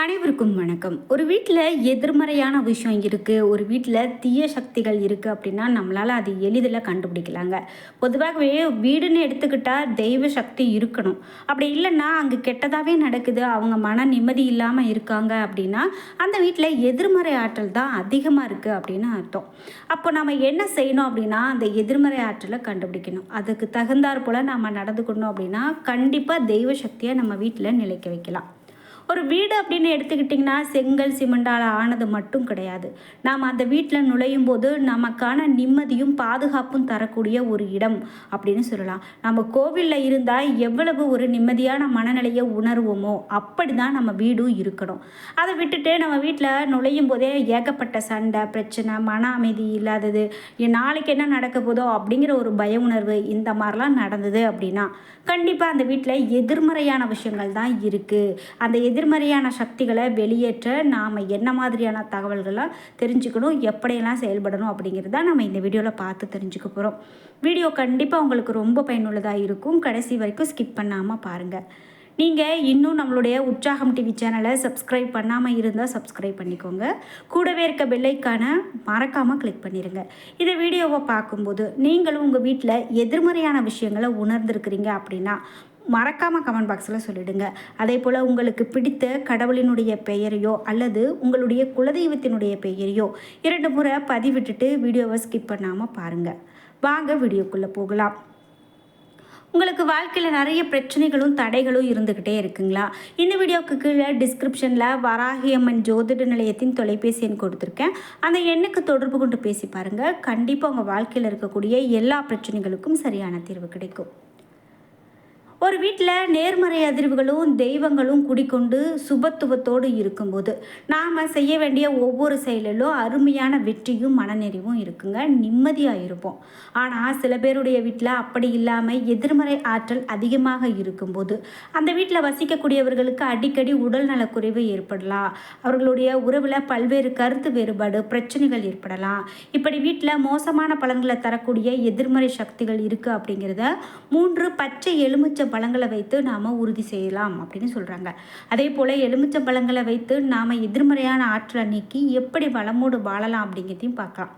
அனைவருக்கும் வணக்கம். ஒரு வீட்டில் எதிர்மறையான விஷயம் இருக்குது ஒரு வீட்டில் தீய சக்திகள் இருக்குது அப்படின்னா நம்மளால் அது எளிதில் கண்டுபிடிக்கலாங்க. பொதுவாகவே வீடுன்னு எடுத்துக்கிட்டால் தெய்வ சக்தி இருக்கணும். அப்படி இல்லைன்னா அங்கே கெட்டதாகவே நடக்குது அவங்க மன நிம்மதி இல்லாமல் இருக்காங்க அப்படின்னா அந்த வீட்டில் எதிர்மறை ஆற்றல் தான் அதிகமாக இருக்குது அப்படின்னு அர்த்தம். அப்போ நம்ம என்ன செய்யணும் அப்படின்னா அந்த எதிர்மறை ஆற்றலை கண்டுபிடிக்கணும். அதுக்கு தகுந்தாற் போல் நம்ம நடந்துக்கணும் அப்படின்னா கண்டிப்பாக தெய்வ சக்தியை நம்ம வீட்டில் நிலைக்க வைக்கலாம். ஒரு வீடு அப்படின்னு எடுத்துக்கிட்டிங்கன்னா செங்கல் சிமெண்டால் ஆனது மட்டும் கிடையாது. நாம் அந்த வீட்டில் நுழையும் போது நமக்கான நிம்மதியும் பாதுகாப்பும் தரக்கூடிய ஒரு இடம் அப்படின்னு சொல்லலாம். நம்ம கோவிலில் இருந்தால் எவ்வளவு ஒரு நிம்மதியான மனநிலையை உணர்வோமோ அப்படி தான் நம்ம வீடும் இருக்கணும். அதை விட்டுட்டு நம்ம வீட்டில் நுழையும் போதே ஏகப்பட்ட சண்டை பிரச்சனை மன அமைதி இல்லாதது நாளைக்கு என்ன நடக்க போதோ அப்படிங்கிற ஒரு பய உணர்வு இந்த மாதிரிலாம் நடந்தது அப்படின்னா கண்டிப்பாக அந்த வீட்டில் எதிர்மறையான விஷயங்கள் தான் இருக்குது அந்த எதிர் எதிர்மறையான சக்திகளை வெளியேற்ற நாம் என்ன மாதிரியான தகவல்கள்லாம் தெரிஞ்சுக்கணும் எப்படியெல்லாம் செயல்படணும் அப்படிங்கிறத நம்ம இந்த வீடியோவில் பார்த்து தெரிஞ்சுக்க போகிறோம் வீடியோ கண்டிப்பாக உங்களுக்கு ரொம்ப பயனுள்ளதாக இருக்கும். கடைசி வரைக்கும் ஸ்கிப் பண்ணாமல் பாருங்கள் நீங்கள் இன்னும் நம்மளுடைய உற்சாகம் டிவி சேனலை சப்ஸ்கிரைப் பண்ணாமல் இருந்தால் சப்ஸ்கிரைப் பண்ணிக்கோங்க. கூடவே இருக்க பெல்லைக்கான மறக்காமல் கிளிக் பண்ணிடுங்க இதை வீடியோவை பார்க்கும்போது நீங்களும் உங்கள் வீட்டில் எதிர்மறையான விஷயங்களை உணர்ந்திருக்கிறீங்க அப்படின்னா மறக்காமல் கமெண்ட் பாக்ஸில் சொல்லிடுங்க. அதே போல் உங்களுக்கு பிடித்த கடவுளினுடைய பெயரையோ அல்லது உங்களுடைய குலதெய்வத்தினுடைய பெயரையோ இரண்டு முறை பதிவிட்டுட்டு வீடியோவை ஸ்கிப் பண்ணாமல் பாருங்கள் வாங்க வீடியோக்குள்ளே போகலாம். உங்களுக்கு வாழ்க்கையில் நிறைய பிரச்சனைகளும் தடைகளும் இருந்துக்கிட்டே இருக்குங்களா? இந்த வீடியோவுக்கு கீழே டிஸ்கிரிப்ஷனில் வராகியம்மன் ஜோதிட நிலையத்தின் தொலைபேசி எண் கொடுத்துருக்கேன். அந்த எண்ணுக்கு தொடர்பு கொண்டு பேசி பாருங்கள் கண்டிப்பாக உங்கள் வாழ்க்கையில் இருக்கக்கூடிய எல்லா பிரச்சனைகளுக்கும் சரியான தீர்வு கிடைக்கும். ஒரு வீட்டில் நேர்மறை அதிர்வுகளும் தெய்வங்களும் குடிக்கொண்டு சுபத்துவத்தோடு இருக்கும்போது நாம் செய்ய வேண்டிய ஒவ்வொரு செயலிலும் அருமையான வெற்றியும் மனநிறைவும் இருக்குங்க. நிம்மதியாக இருப்போம். ஆனால் சில பேருடைய வீட்டில் அப்படி இல்லாமல் எதிர்மறை ஆற்றல் அதிகமாக இருக்கும்போது அந்த வீட்டில் வசிக்கக்கூடியவர்களுக்கு அடிக்கடி உடல் நலக்குறைவு ஏற்படலாம். அவர்களுடைய உறவில் பல்வேறு கருத்து வேறுபாடு பிரச்சனைகள் ஏற்படலாம். இப்படி வீட்டில் மோசமான பலன்களை தரக்கூடிய எதிர்மறை சக்திகள் இருக்குது அப்படிங்கிறத மூன்று பச்சை எலுமிச்சை பழங்களை வைத்து நாம் உறுதி செய்யலாம் அப்படின்னு சொல்கிறாங்க அதே போல் எலுமிச்சை பழங்களை வைத்து நாம் எதிர்மறையான ஆற்றலை நீக்கி எப்படி வளமோடு வாழலாம் அப்படிங்கிறதையும் பார்க்கலாம்.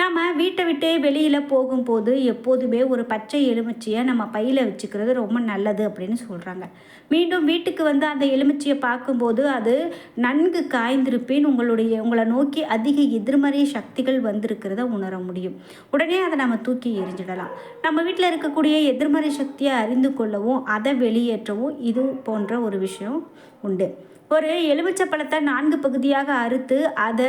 நாம் வீட்டை விட்டே வெளியில் போகும்போது எப்போதுமே ஒரு பச்சை எலுமிச்சியை நம்ம பையில் வச்சுக்கிறது ரொம்ப நல்லது அப்படின்னு சொல்கிறாங்க மீண்டும் வீட்டுக்கு வந்து அந்த எலுமிச்சியை பார்க்கும்போது அது நன்கு காய்ந்திருப்பேன் உங்களுடைய உங்களை நோக்கி அதிக எதிர்மறை சக்திகள் வந்திருக்கிறத உணர முடியும். உடனே அதை நம்ம தூக்கி எரிஞ்சிடலாம் நம்ம வீட்டில் இருக்கக்கூடிய எதிர்மறை சக்தியை அறிந்து கொள்ளவும் அதை வெளியேற்றவும் இது போன்ற ஒரு விஷயம் உண்டு. ஒரு எலுமிச்சை பழத்தை நான்கு பகுதியாக அறுத்து அதை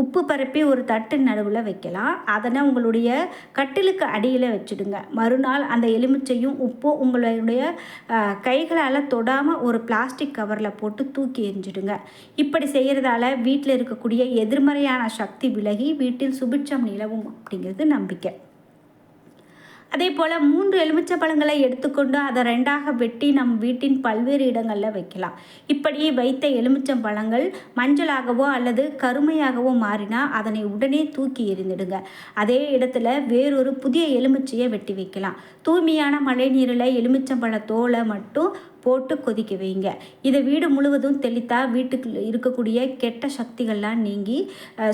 உப்பு பரப்பி ஒரு தட்டு நடுவில் வைக்கலாம். அதனை உங்களுடைய கட்டிலுக்கு அடியில் வச்சுடுங்க. மறுநாள் அந்த எலுமிச்சையும் உப்பும் உங்களுடைய கைகளால் தொடாமல் ஒரு பிளாஸ்டிக் கவரில் போட்டு தூக்கி எரிஞ்சிடுங்க இப்படி செய்கிறதால வீட்டில் இருக்கக்கூடிய எதிர்மறையான சக்தி விலகி வீட்டில் சுபிட்சம் நிலவும் அப்படிங்கிறது நம்பிக்கை. அதே போல் மூன்று எலுமிச்சை பழங்களை எடுத்துக்கொண்டு அதை ரெண்டாக வெட்டி நம் வீட்டின் பல்வேறு இடங்களில் வைக்கலாம். இப்படி வைத்த எலுமிச்சம் பழங்கள் மஞ்சளாகவோ அல்லது கருமையாகவோ மாறினா அதனை உடனே தூக்கி எறிந்துடுங்க. அதே இடத்துல வேறொரு புதிய எலுமிச்சையை வெட்டி வைக்கலாம். தூய்மையான மழை நீரில் எலுமிச்சம்பழ தோலை மட்டும் போட்டு கொதிக்க வைங்க. இதை வீடு முழுவதும் தெளித்தா வீட்டுக்கு இருக்கக்கூடிய கெட்ட சக்திகள்லாம் நீங்கி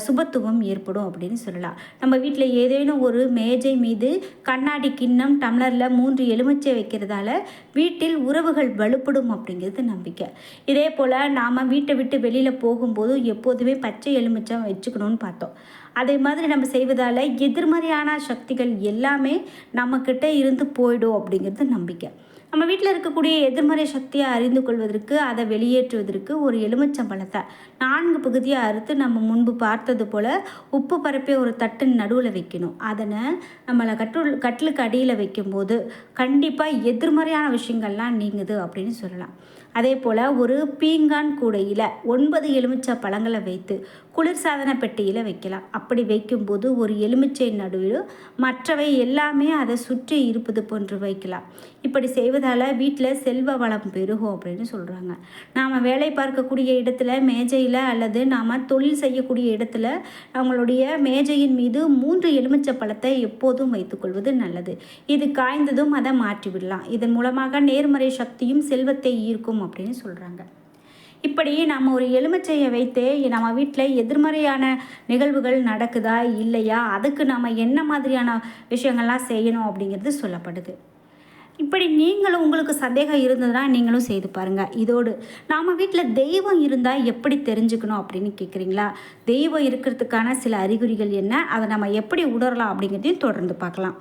சுபத்துவம் ஏற்படும் அப்படின்னு சொல்லலாம். நம்ம வீட்டில் ஏதேனும் ஒரு மேஜை மீது கண்ணாடி கிண்ணம் டம்ளரில் மூன்று எலுமிச்சை வைக்கிறதால வீட்டில் உறவுகள் வலுப்படும் அப்படிங்கிறது நம்பிக்கை. இதே போல் நாம் வீட்டை விட்டு வெளியில் போகும்போது எப்போதுமே பச்சை எலுமிச்சம் வச்சுக்கணும்னு பார்த்தோம். அதே மாதிரி நம்ம செய்வதால் எதிர்மறையான சக்திகள் எல்லாமே நம்மக்கிட்ட இருந்து போயிடும் அப்படிங்கிறது நம்பிக்கை. நம்ம வீட்டில் இருக்கக்கூடிய எதிர்மறை சக்தியை அறிந்து கொள்வதற்கு அதை வெளியேற்றுவதற்கு ஒரு எலுமிச்சம்பழத்தை நான்கு பகுதியாக அறுத்து நம்ம முன்பு பார்த்தது போல் உப்பு பரப்பிய ஒரு தட்டு நடுவில் வைக்கணும். அதனை நம்மளை கட்டுள் கட்டிலுக்கு அடியில் வைக்கும்போது கண்டிப்பாக எதிர்மறையான விஷயங்கள்லாம் நீங்குது அப்படின்னு சொல்லலாம். அதே போல் ஒரு பீங்கான் கூடையில் ஒன்பது எலுமிச்சை பழங்களை வைத்து குளிர்சாதன பெட்டியில் வைக்கலாம். அப்படி வைக்கும்போது ஒரு எலுமிச்சை நடுவில் மற்றவை எல்லாமே அதை சுற்றி இருப்பது போன்று வைக்கலாம். இப்படி செய்வதால் வீட்டில் செல்வ வளம் பெருகும் அப்படின்னு சொல்கிறாங்க நாம் வேலை பார்க்கக்கூடிய இடத்துல மேஜையில் அல்லது நாம் தொழில் செய்யக்கூடிய இடத்துல அவங்களுடைய மேஜையின் மீது மூன்று எலுமிச்சை பழத்தை எப்போதும் வைத்துக்கொள்வது நல்லது. இது காய்ந்ததும் அதை மாற்றிவிடலாம். இதன் மூலமாக நேர்மறை சக்தியும் செல்வத்தை ஈர்க்கும் அப்படின்னு சொல்கிறாங்க இப்படி நம்ம ஒரு எலுமிச்சையை வைத்து நம்ம வீட்டில் எதிர்மறையான நிகழ்வுகள் நடக்குதா இல்லையா? அதுக்கு நம்ம என்ன மாதிரியான விஷயங்கள்லாம் செய்யணும் அப்படிங்கிறது சொல்லப்படுது. இப்படி நீங்களும் உங்களுக்கு சந்தேகம் இருந்ததுன்னா நீங்களும் செய்து பாருங்கள் இதோடு நாம் வீட்டில் தெய்வம் இருந்தால் எப்படி தெரிஞ்சுக்கணும் அப்படின்னு கேட்குறீங்களா தெய்வம் இருக்கிறதுக்கான சில அறிகுறிகள் என்ன? அதை நம்ம எப்படி உணரலாம் அப்படிங்கிறதையும் தொடர்ந்து பார்க்கலாம்.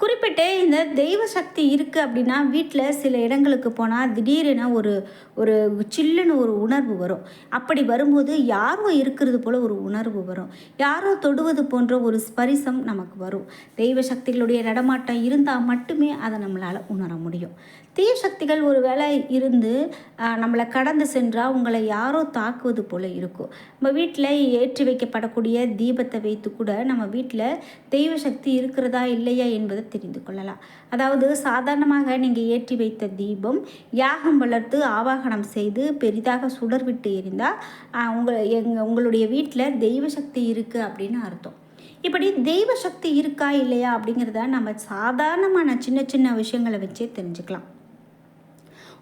குறிப்பிட்டு இந்த தெய்வ சக்தி இருக்குது அப்படின்னா வீட்டில் சில இடங்களுக்கு போனால் திடீரென ஒரு ஒரு சில்லுன்னு ஒரு உணர்வு வரும். அப்படி வரும்போது யாரோ இருக்கிறது போல் ஒரு உணர்வு வரும். யாரோ தொடுவது போன்ற ஒரு ஸ்பரிசம் நமக்கு வரும். தெய்வ சக்திகளுடைய நடமாட்டம் இருந்தால் மட்டுமே அதை நம்மளால் உணர முடியும். தீய சக்திகள் ஒரு வேளை இருந்து நம்மளை கடந்து சென்றால் உங்களை யாரோ தாக்குவது போல் இருக்கும். நம்ம வீட்டில் ஏற்றி வைக்கப்படக்கூடிய தீபத்தை வைத்து கூட நம்ம வீட்டில் தெய்வ சக்தி இருக்கிறதா இல்லையா என்பதை தெரிந்து கொள்ளலாம். அதாவது சாதாரணமாக நீங்கள் ஏற்றி வைத்த தீபம் யாகம் வளர்த்து ஆவாகனம் செய்து பெரிதாக சுடர் விட்டு எரிந்தால் உங்கள் எங்கள் உங்களுடைய வீட்டில் தெய்வ சக்தி இருக்குது அப்படின்னு அர்த்தம். இப்படி தெய்வ சக்தி இருக்கா இல்லையா அப்படிங்கிறத நம்ம சாதாரணமான சின்ன சின்ன விஷயங்களை வச்சே தெரிஞ்சுக்கலாம்.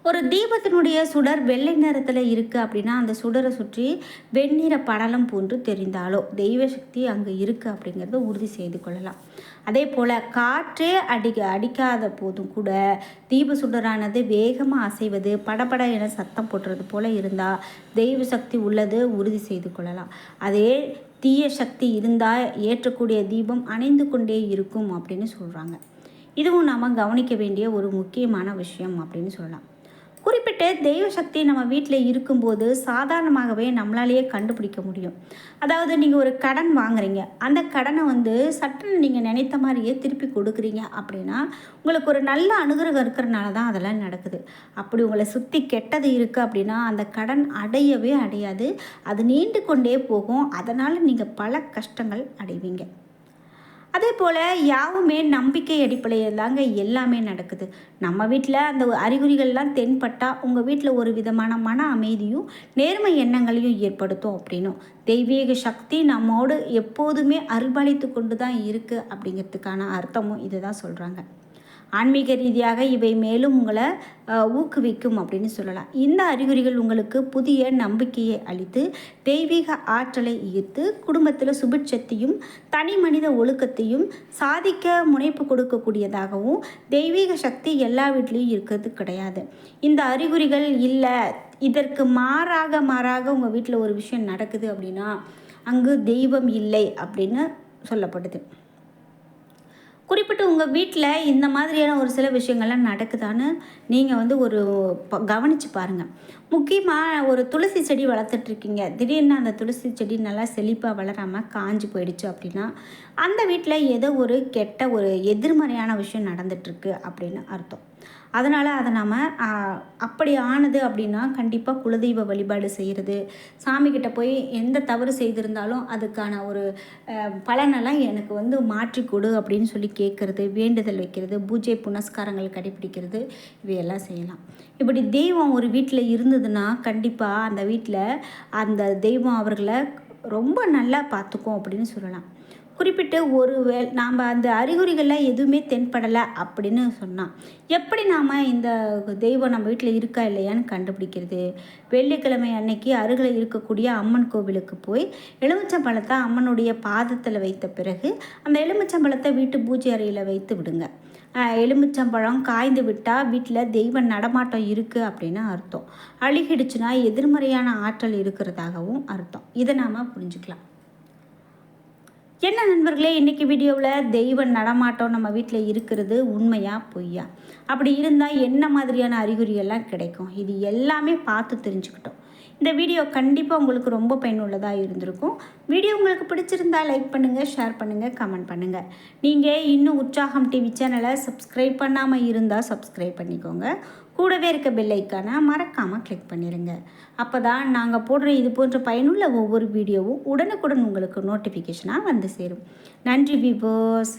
ஒரு தீபத்தினுடைய சுடர் வெள்ளை நிறத்தில் இருக்குது அப்படின்னா அந்த சுடரை சுற்றி வெண்ணிற படலம் போன்று தெரிந்தாலோ தெய்வ சக்தி அங்கே இருக்குது அப்படிங்கிறத உறுதி செய்து கொள்ளலாம். அதே போல் காற்றே அடிக்க அடிக்காத போதும் கூட தீப சுடரானது வேகமாக அசைவது படபட என சத்தம் போட்டுறது போல் இருந்தால் தெய்வ சக்தி உள்ளது உறுதி செய்து கொள்ளலாம். அதே தீய சக்தி இருந்தால் ஏற்றக்கூடிய தீபம் அணைந்து கொண்டே இருக்கும் அப்படின்னு சொல்கிறாங்க இதுவும் நாம் கவனிக்க வேண்டிய ஒரு முக்கியமான விஷயம் அப்படின்னு சொல்லலாம். குறிப்பிட்ட தெய்வ சக்தி நம்ம வீட்டில் இருக்கும்போது சாதாரணமாகவே நம்மளாலேயே கண்டுபிடிக்க முடியும். அதாவது நீங்கள் ஒரு கடன் வாங்குறீங்க. அந்த கடனை வந்து சட்டுன்னு நீங்கள் நினைத்த மாதிரியே திருப்பி கொடுக்குறீங்க அப்படின்னா உங்களுக்கு ஒரு நல்ல அனுகிரகம் இருக்கிறனால தான் அதெல்லாம் நடக்குது. அப்படி உங்களை சுற்றி கெட்டது இருக்குது அப்படின்னா அந்த கடன் அடையவே அடையாது. அது நீண்டு கொண்டே போகும். அதனால் நீங்கள் பல கஷ்டங்கள் அடைவீங்க. அதே போல் யாவுமே நம்பிக்கை அடிப்படையில் தாங்க எல்லாமே நடக்குது. நம்ம வீட்டில் அந்த அறிகுறிகள்லாம் தென்பட்டால் உங்கள் வீட்டில் ஒரு விதமான மன அமைதியும் நேர்மை எண்ணங்களையும் ஏற்படுத்தும் அப்படின்னும் தெய்வீக சக்தி நம்மோடு எப்போதுமே அருள்பாலித்து கொண்டு தான் இருக்குது அப்படிங்கிறதுக்கான அர்த்தமும் இதுதான் சொல்கிறாங்க ஆன்மீக ரீதியாக இவை மேலும் உங்களை ஊக்குவிக்கும் அப்படின்னு சொல்லலாம். இந்த அறிகுறிகள் உங்களுக்கு புதிய நம்பிக்கையை அளித்து தெய்வீக ஆற்றலை ஈர்த்து குடும்பத்தில் சுபிட்சத்தையும் தனி மனித ஒழுக்கத்தையும் சாதிக்க முனைப்பு கொடுக்கக்கூடியதாகவும் தெய்வீக சக்தி எல்லா வீட்லேயும் இருக்கிறது கிடையாது. இந்த அறிகுறிகள் இல்லை இதற்கு மாறாக மாறாக உங்கள் வீட்டில் ஒரு விஷயம் நடக்குது அப்படின்னா அங்கு தெய்வம் இல்லை அப்படின்னு சொல்லப்படுது. குறிப்பிட்டு உங்கள் வீட்டில் இந்த மாதிரியான ஒரு சில விஷயங்கள்லாம் நடக்குதான்னு நீங்கள் வந்து ஒரு கவனித்து பாருங்கள் முக்கியமாக ஒரு துளசி செடி வளர்த்துட்ருக்கீங்க திடீர்னு அந்த துளசி செடி நல்லா செழிப்பாக வளராமல் காஞ்சி போயிடுச்சு அப்படின்னா அந்த வீட்டில் ஏதோ ஒரு கெட்ட ஒரு எதிர்மறையான விஷயம் நடந்துட்டுருக்கு அப்படின்னு அர்த்தம். அதனால் அதை நாம் அப்படி ஆனது அப்படின்னா கண்டிப்பாக குலதெய்வ வழிபாடு செய்கிறது சாமிக்கிட்ட போய் எந்த தவறு செய்திருந்தாலும் அதுக்கான ஒரு பலனெல்லாம் எனக்கு வந்து மாற்றி கொடு அப்படின்னு சொல்லி கேட்குறது வேண்டுதல் வைக்கிறது பூஜை புனஸ்காரங்கள் கடைபிடிக்கிறது இவையெல்லாம் செய்யலாம். இப்படி தெய்வம் ஒரு வீட்டில் இருந்ததுன்னா கண்டிப்பாக அந்த வீட்டில் அந்த தெய்வம் அவர்களை ரொம்ப நல்லா பார்த்துக்கும் அப்படின்னு சொல்லலாம். குறிப்பிட்டு ஒரு வே நாம் அந்த அறிகுறிகள்லாம் எதுவுமே தென்படலை அப்படின்னு சொன்னான். எப்படி நாம் இந்த தெய்வம் நம்ம வீட்டில் இருக்கா இல்லையான்னு கண்டுபிடிக்கிறது? வெள்ளிக்கிழமை அன்னைக்கு அருகில் இருக்கக்கூடிய அம்மன் கோவிலுக்கு போய் எலுமிச்சம்பழத்தை அம்மனுடைய பாதத்தில் வைத்த பிறகு அந்த எலுமிச்சம்பழத்தை வீட்டு பூஜை அறையில் வைத்து விடுங்க. எலுமிச்சம்பழம் காய்ந்து விட்டால் வீட்டில் தெய்வ நடமாட்டம் இருக்குது அப்படின்னு அர்த்தம். அழுகிடுச்சுன்னா எதிர்மறையான ஆற்றல் இருக்கிறதாகவும் அர்த்தம். இதை நாம் புரிஞ்சுக்கலாம். என்ன நண்பர்களே இன்றைக்கி வீடியோவில் தெய்வ நடமாட்டம் நம்ம வீட்டில் இருக்கிறது உண்மையா பொய்யா? அப்படி இருந்தால் என்ன மாதிரியான அறிகுறியெல்லாம் கிடைக்கும்? இது எல்லாமே பார்த்து தெரிஞ்சுக்கிட்டோம். இந்த வீடியோ கண்டிப்பாக உங்களுக்கு ரொம்ப பயனுள்ளதாக இருந்திருக்கும். வீடியோ உங்களுக்கு பிடிச்சிருந்தா லைக் பண்ணுங்கள் ஷேர் பண்ணுங்கள் கமெண்ட் பண்ணுங்கள் நீங்கள் இன்னும் உற்சாகம் டிவி சேனலை சப்ஸ்கிரைப் பண்ணாமல் இருந்தால் சப்ஸ்கிரைப் பண்ணிக்கோங்க. கூடவே இருக்க பெல்லைக்கான மறக்காமல் கிளிக் பண்ணிடுங்க அப்போ தான் நாங்கள் போடுற இது போன்ற பயனுள்ள ஒவ்வொரு வீடியோவும் உடனுக்குடன் உங்களுக்கு நோட்டிஃபிகேஷனாக வந்து சேரும். நன்றி விவோஸ்